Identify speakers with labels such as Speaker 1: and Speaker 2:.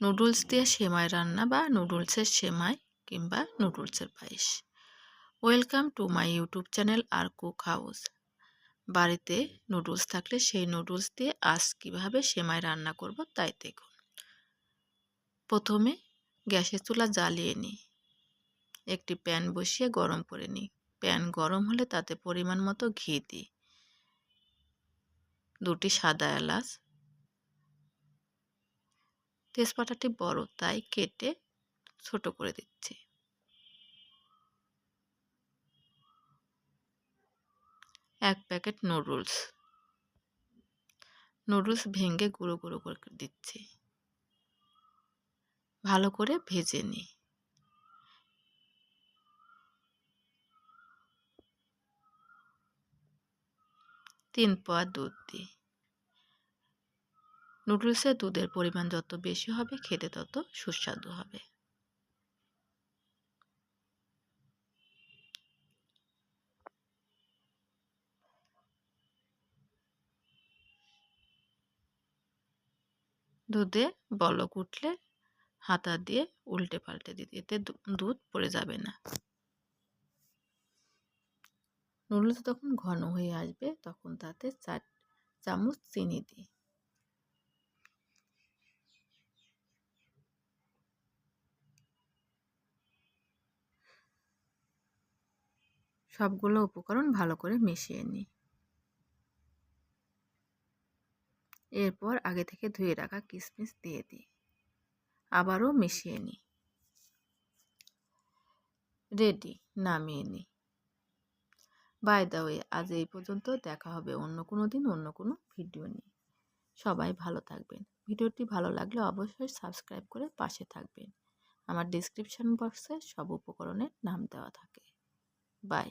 Speaker 1: Noodles দিয়ে সেমাই রান্না বা নুডলসের সেমাই কিংবা নুডলসের পায়েস। Welcome to my YouTube channel R cook house. বাড়িতে নুডলস থাকলে সেই নুডলস দিয়ে আজ কীভাবে সেমাই রান্না করব তাই দেখুন। প্রথমে গ্যাসের চুলা জ্বালিয়ে নিই। একটি প্যান বসিয়ে গরম করে নিই। প্যান গরম হলে তাতে পরিমাণ মতো ঘি দিই। দুটি সাদা এলাচ তেজপাতাটি বড়, তাই কেটে ছোট করে দিচ্ছি। এক প্যাকেট নুডলস। নুডলস ভেঙে গুঁড়ো গুঁড়ো করে দিচ্ছি। ভালো করে ভেজে নিই তিন পোয়া দুধ দিই। নুডলসের দুধের পরিমাণ যত বেশি হবে, খেতে তত সুস্বাদু হবে। দুধে বলক উঠলে হাতা দিয়ে উল্টে পাল্টে দিতে, এতে দুধ পড়ে যাবে না। নুডলস তখন ঘন হয়ে আসবে, তখন তাতে চার চামচ চিনি দিই। সবগুলো উপকরণ ভালো করে মিশিয়ে নিই। এরপর আগে থেকে ধুয়ে রাখা কিশমিশ দিয়ে দিই। আবারও মিশিয়ে নিই। রেডি, নামিয়ে নিই। বাই দা ওয়ে, আজ এই পর্যন্ত দেখা হবে অন্য কোনো দিন, অন্য কোনো ভিডিও নিয়ে। সবাই ভালো থাকবেন। ভিডিওটি ভালো লাগলে অবশ্যই সাবস্ক্রাইব করে পাশে থাকবেন। আমার ডিসক্রিপশান বক্সে সব উপকরণের নাম দেওয়া থাকে। বাই।